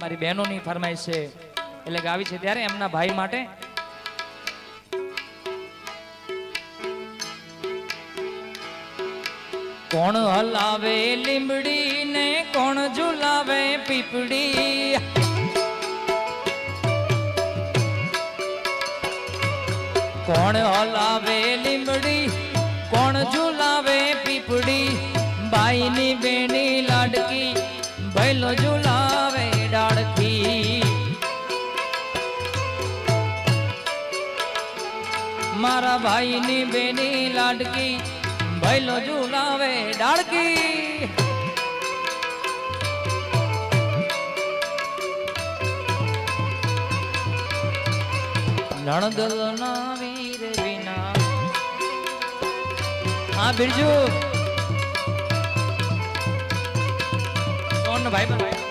મારી બહેનોની ફરમાઈશ છે. એટલે ગાવી છે ત્યારે એમના ભાઈ માટે. કોણ હલાવે લીમડી ને કોણ ઝુલાવે પીપડી કોણ હલાવે લીમડી કોણ ઝુલાવે પીપડી બાઈની બેની મારા ભાઈની બેની લાડકી ભૈલો ઝુલાવે ડાળકી. નણદલના વીર વિના. હા, બિરજુ. સોન ભાઈ ભાઈ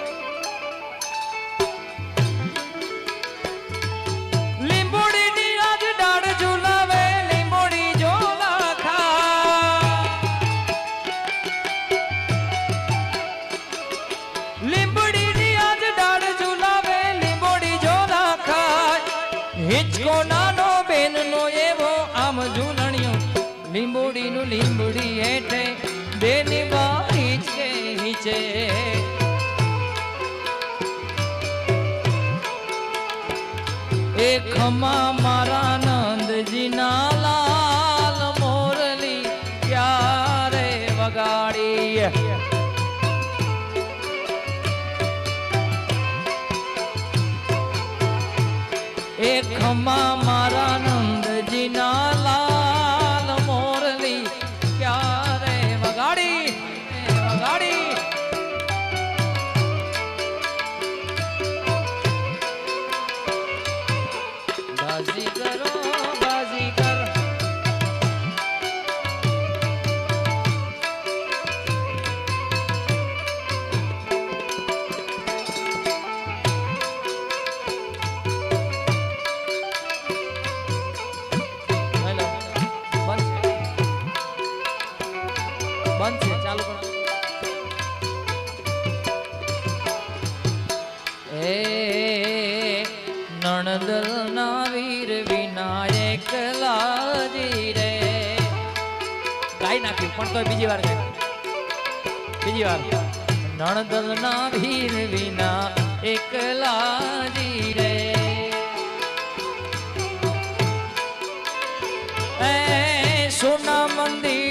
હિચકો નાનો બેનનો એવો આમ ઝૂલણિયો. લીંબોડીનું લીંબુડી હેઠે બેની બા હિચકે હિચે. એ ખમા મારા નંદજીના એ મારા નંદજીના લાલ મોરલી. ક્યારે વગાડી? વગાડી? બાજી કરો. નાખ્યું. પણ તો બીજી વાર બીજી વાર. નણદલના ભીર વિના એકલાજી રે. સોના મંદિર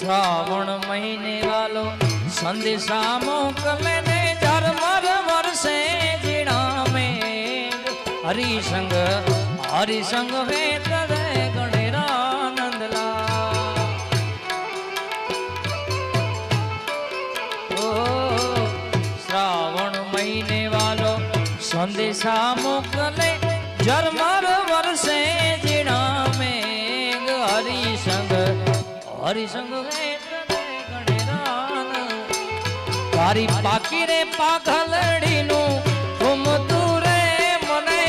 શ્રાવણ મહિને વાલો સંદેશા મોકલે ને ઝરમર વરસે જીણા મેઘ હરિસંગ હરિસંગ વેત રે ગણેરાનંદલા. ઓ, શ્રાવણ મહિને વાલો સંદેશા મોકલે ઝરમર વરસે જીણા મેઘ હરિસંગ હરિસંગ તારી પાકી રે પાઘલડીનું, ઘૂમતું રે મને,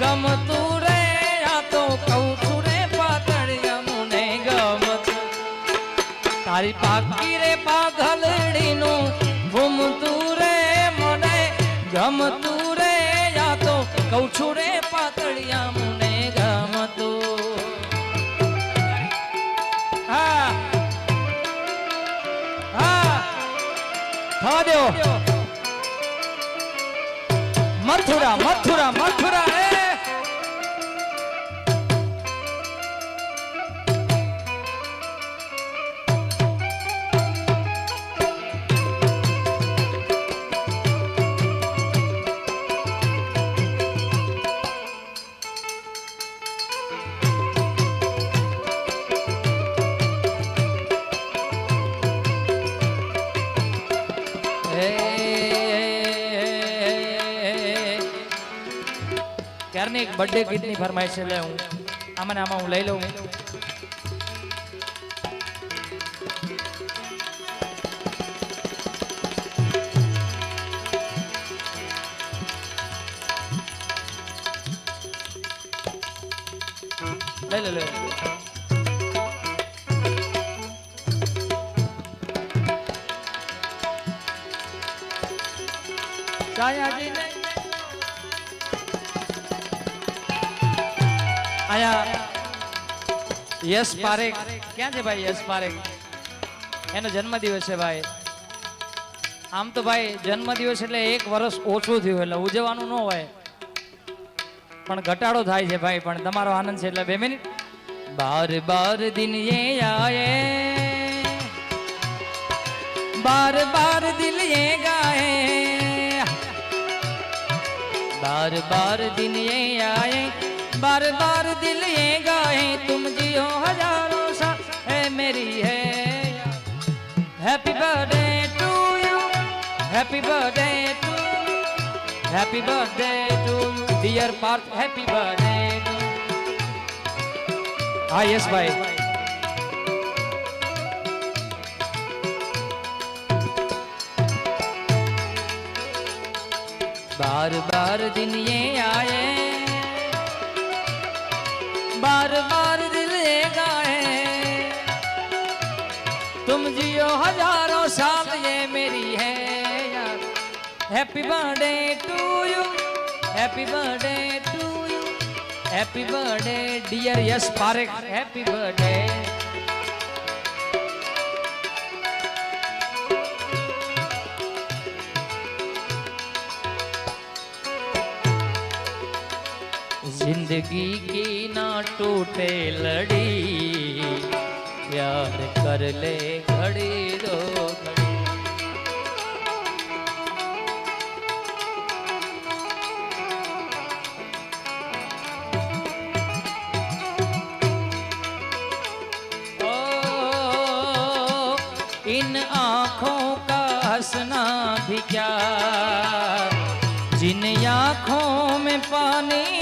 ગમતું રે, આ તો કહું છું રે પાતળિયા મને ગમતું. તારી પાકી રે પાઘલડીનું, ઘૂમતું રે મને, ગમતું રે, આ તો કહું છું રે પાતળિયા মথুরা মথুরা। ક્યારની એક બર્થડે ગીતની ફરમાઈશ એટલે હું. આમાં આમાં હું લઈ લઉં. લે લે. છાયાજીને આયા. યશ પારેખ. ક્યાં છે ભાઈ યસ પારેખ? એનો જન્મદિવસ છે ભાઈ. આમ તો ભાઈ જન્મદિવસ એટલે એક વર્ષ ઓછું થયું એટલે ઉજવવાનું ન હોય. પણ ઘટાડો થાય છે ભાઈ, પણ તમારો આનંદ છે એટલે બે મિનિટ. બાર બાર દિન એ આયે બાર બાર દિલ એ ગાયે. બાર બાર દિન એ આયે बार बार दिल ये गाए, तुम जियो हज़ारों सा, है मेरी है happy birthday to you happy birthday to happy birthday to you dear Parth happy birthday to हाँ यस भाई बार बार दिन ये आए बार बार दिल गाए। तुम जियो हज़ारों साल ये मेरी है यार। Happy birthday to you happy birthday to you happy birthday dear yes Parekh happy birthday ज़िंदगी की ना टूटे लड़ी। प्यार कर ले घड़ी दो इन आँखों का हंसना भी क्या? जिन आँखों में पानी